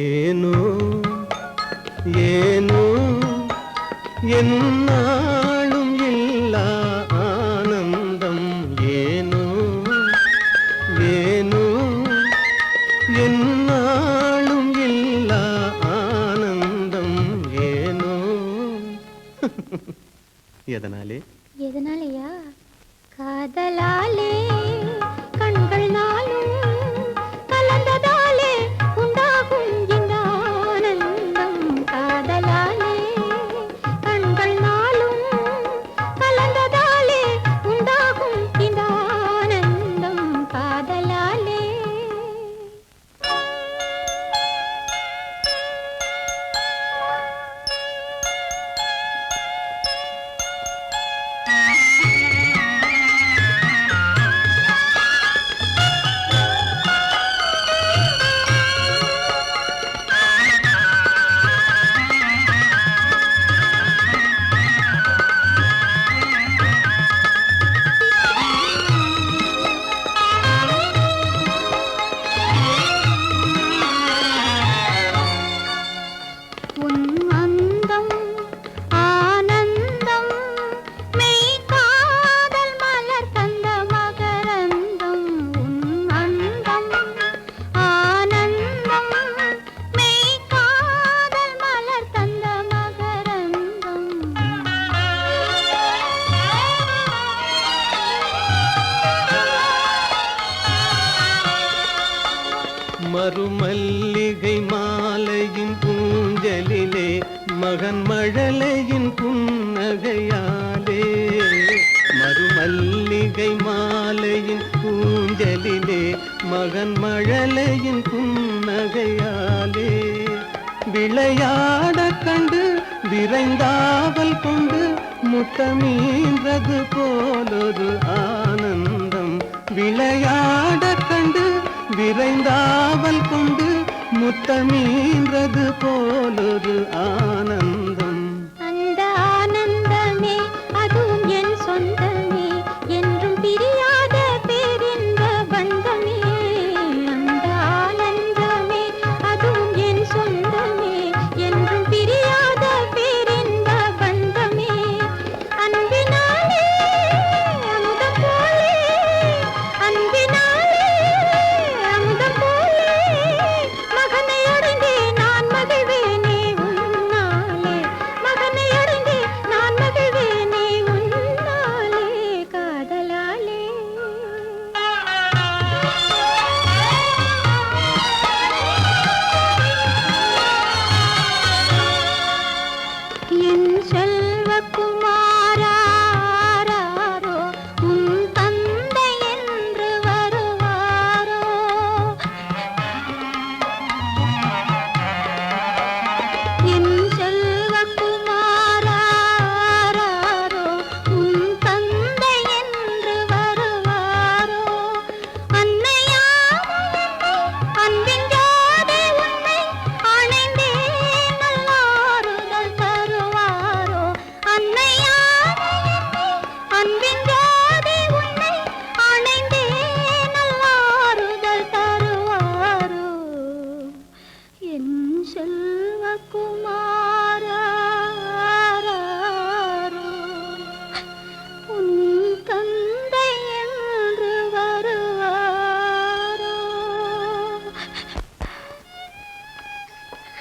ಏನೋ ಏನೋ ಎನ್ನ என்னாலும் இல்லா ஆனந்தம் ஏனோ? எதனாலே? எதனாலயா? காதலாலே. மறுமல்லிகை மாலையின் பூஞ்சலிலே மகன் மழலையின் புன்னகையாலே. மறுமல்லிகை மாலையின் பூஞ்சலிலே மகன் மழலையின் புன்னகையாலே. விளையாட கண்டு விரைந்தாவல் கொண்டு முத்தமீன்றது முத்தமீன்றது போலொரு ஆனந்தம். குமார் शिवकुमार